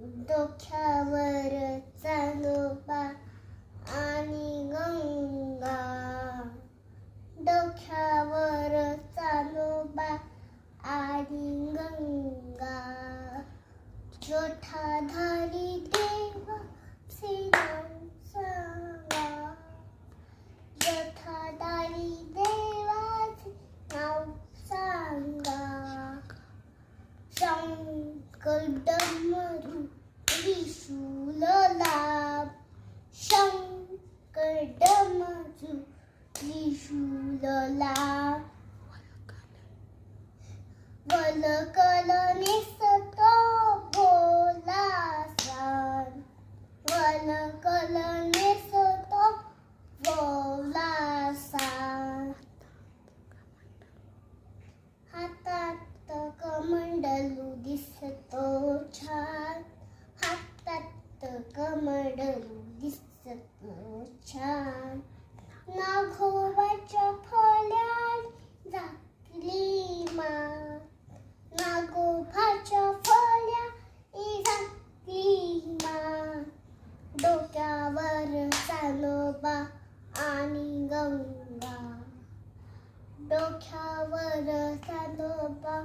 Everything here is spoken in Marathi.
डोक्यावर चांदोबा आणि गंगा. डोक्यावर चांदोबा आणि गंगा. जोठाधारी देवा शंकर डमरू त्रिशूल लाभ शंकर डमरू त्रिशूल लाभ वलकल निसतो भोला सान वलकल निसतो कमंडलू दिसतो छान नागोबाच्या फल्यात झाकली मा नागोबाच्या फळ्या झाकली मा डोक्यावर चालोबा आणि गंगा. डोक्यावर चालोबा